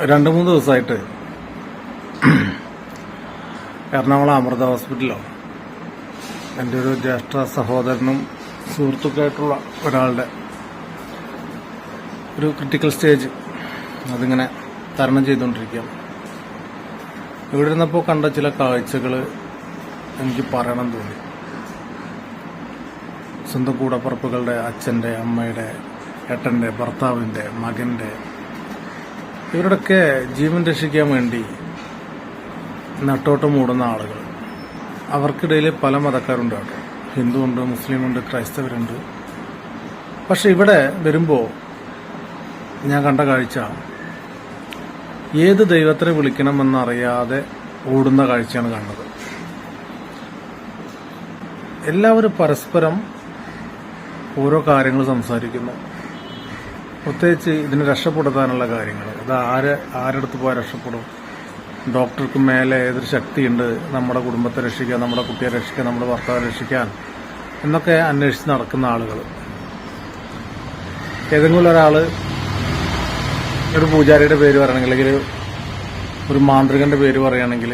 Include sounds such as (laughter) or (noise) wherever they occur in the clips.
രണ്ട് മൂന്ന് ദിവസമായിട്ട് എറണാകുളം അമൃത ഹോസ്പിറ്റലോ എന്റെ ഒരു ജ്യേഷ്ഠ സഹോദരനും സുഹൃത്തുക്കായിട്ടുള്ള ഒരാളുടെ ഒരു ക്രിട്ടിക്കൽ സ്റ്റേജ് അതിങ്ങനെ തരണം ചെയ്തുകൊണ്ടിരിക്കുകയാണ്. ഇവിടെ ഇരുന്നപ്പോൾ കണ്ട ചില കാഴ്ചകൾ എനിക്ക് പറയണം തോന്നി. സ്വന്തം കൂടപ്പുറപ്പുകളുടെ അച്ഛന്റെ അമ്മയുടെ ഏട്ടന്റെ ഭർത്താവിന്റെ മകന്റെ ഇവരുടെയൊക്കെ ജീവൻ രക്ഷിക്കാൻ വേണ്ടി നട്ടോട്ടം മൂടുന്ന ആളുകൾ. അവർക്കിടയിൽ പല മതക്കാരുണ്ട് കേട്ടോ. ഹിന്ദുവുണ്ട് മുസ്ലിമുണ്ട് ക്രൈസ്തവരുണ്ട്. പക്ഷെ ഇവിടെ വരുമ്പോൾ ഞാൻ കണ്ട കാഴ്ച ഏത് ദൈവത്തിനെ വിളിക്കണമെന്നറിയാതെ ഓടുന്ന കാഴ്ചയാണ് കണ്ടത് എല്ലാവരും പരസ്പരം ഓരോ കാര്യങ്ങൾ സംസാരിക്കുന്നു. പ്രത്യേകിച്ച് ഇതിനെ രക്ഷപ്പെടുത്താനുള്ള കാര്യങ്ങൾ അത് ആര് ആരെടുത്ത് പോയാൽ രക്ഷപ്പെടും? ഡോക്ടർക്ക് മേലെ ഏതൊരു ശക്തിയുണ്ട്? നമ്മുടെ കുടുംബത്തെ രക്ഷിക്കാൻ നമ്മുടെ കുട്ടിയെ രക്ഷിക്കാൻ നമ്മുടെ ഭർത്താവ് രക്ഷിക്കാൻ എന്നൊക്കെ അന്വേഷിച്ച് നടക്കുന്ന ആളുകൾ ഏതെങ്കിലും ഒരാൾ ഒരു പൂജാരിയുടെ പേര് പറയുകയാണെങ്കിൽ അല്ലെങ്കിൽ ഒരു മാന്ത്രികന്റെ പേര് പറയുകയാണെങ്കിൽ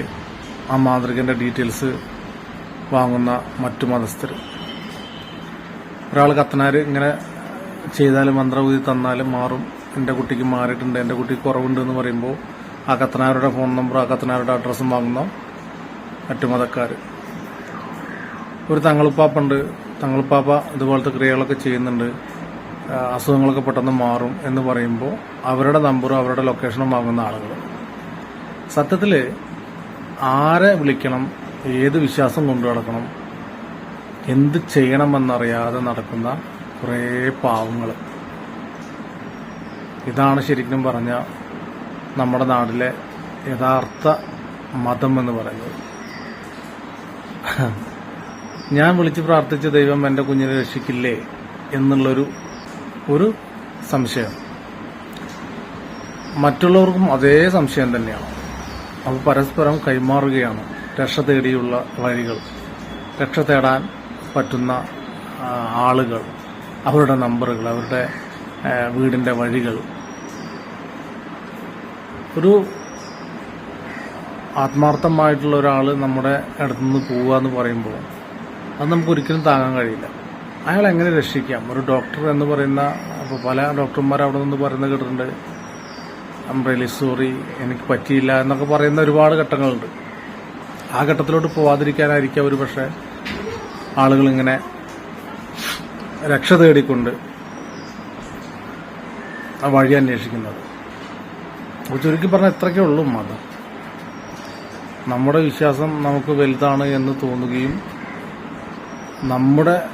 ആ മാന്ത്രികന്റെ ഡീറ്റെയിൽസ് വാങ്ങുന്ന മറ്റു മതസ്ഥർ ഒരാൾ കത്തനാർ ഇങ്ങനെ ചെയ്താലും മന്ത്രവിധി തന്നാലും മാറും. എന്റെ കുട്ടിക്ക് മാറിയിട്ടുണ്ട് എന്റെ കുട്ടിക്ക് കുറവുണ്ട് എന്ന് പറയുമ്പോൾ ആ കത്തനാരുടെ ഫോൺ നമ്പർ ആ കത്തനാരുടെ അഡ്രസ്സും വാങ്ങുന്ന മറ്റു മതക്കാർ ഒരു തങ്ങളുപ്പാപ്പുണ്ട്. തങ്ങളുപ്പാപ്പ ഇതുപോലത്തെ ക്രിയകളൊക്കെ ചെയ്യുന്നുണ്ട്. അസുഖങ്ങളൊക്കെ പെട്ടെന്ന് മാറും എന്ന് പറയുമ്പോൾ അവരുടെ നമ്പറും അവരുടെ ലൊക്കേഷനും വാങ്ങുന്ന ആളുകൾ സത്യത്തിൽ ആരെ വിളിക്കണം ഏത് വിശ്വാസം കൊണ്ടു നടക്കണം എന്ത് ചെയ്യണമെന്നറിയാതെ നടക്കുന്ന കുറേ പാവങ്ങൾ ഇതാണ് ശരിക്കും പറഞ്ഞ നമ്മുടെ നാട്ടിലെ യഥാർത്ഥ മതം എന്ന് പറയുന്നത്. ഞാൻ വിളിച്ച് പ്രാർത്ഥിച്ച ദൈവം എന്റെ കുഞ്ഞിനെ രക്ഷിക്കില്ലേ എന്നുള്ളൊരു ഒരു സംശയം. മറ്റുള്ളവർക്കും അതേ സംശയം തന്നെയാണ്. അത് പരസ്പരം കൈമാറുകയാണ് രക്ഷ തേടിയുള്ള വഴികൾ. രക്ഷ തേടാൻ പറ്റുന്ന ആളുകൾ. അവരുടെ നമ്പറുകൾ അവരുടെ വീടിന്റെ വഴികൾ. ഒരു ആത്മാർത്ഥമായിട്ടുള്ള ഒരാൾ നമ്മുടെ അടുത്തു നിന്ന് പോവുക എന്ന് പറയുമ്പോൾ അത് നമുക്ക് ഒരിക്കലും താങ്ങാൻ കഴിയില്ല. അയാൾ എങ്ങനെ രക്ഷിക്കാം? ഒരു ഡോക്ടർ എന്ന് പറയുന്ന അപ്പോൾ പല ഡോക്ടർമാർ അവിടെ നിന്ന് പറയുന്നത് കേട്ടിട്ടുണ്ട് അംബ്രലി സോറി എനിക്ക് പറ്റിയില്ല എന്നൊക്കെ പറയുന്ന ഒരുപാട് ഘട്ടങ്ങളുണ്ട്. ആ ഘട്ടത്തിലോട്ട് പോവാതിരിക്കാനായിരിക്കാം ഒരു പക്ഷേ ആളുകൾ ഇങ്ങനെ രക്ഷ തേടിക്കൊണ്ട് ആ വഴി അന്വേഷിക്കുന്നത്. ചുരുക്കി പറഞ്ഞാൽ ഇത്രയ്ക്കേ ഉള്ളൂ മതം. നമ്മുടെ വിശ്വാസം നമുക്ക് വലുതാണ് എന്ന് തോന്നുകയും നമ്മുടെ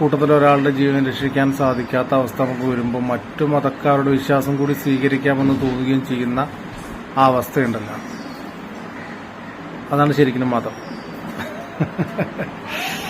കൂട്ടത്തിൽ ഒരാളുടെ ജീവൻ രക്ഷിക്കാൻ സാധിക്കാത്ത അവസ്ഥ നമുക്ക് വരുമ്പോൾ മറ്റു മതക്കാരുടെ വിശ്വാസം കൂടി സ്വീകരിക്കാമെന്ന് തോന്നുകയും ചെയ്യുന്ന ആ അവസ്ഥയുണ്ടല്ലോ. അതാണ് ശരിക്കും മതം. (laughs)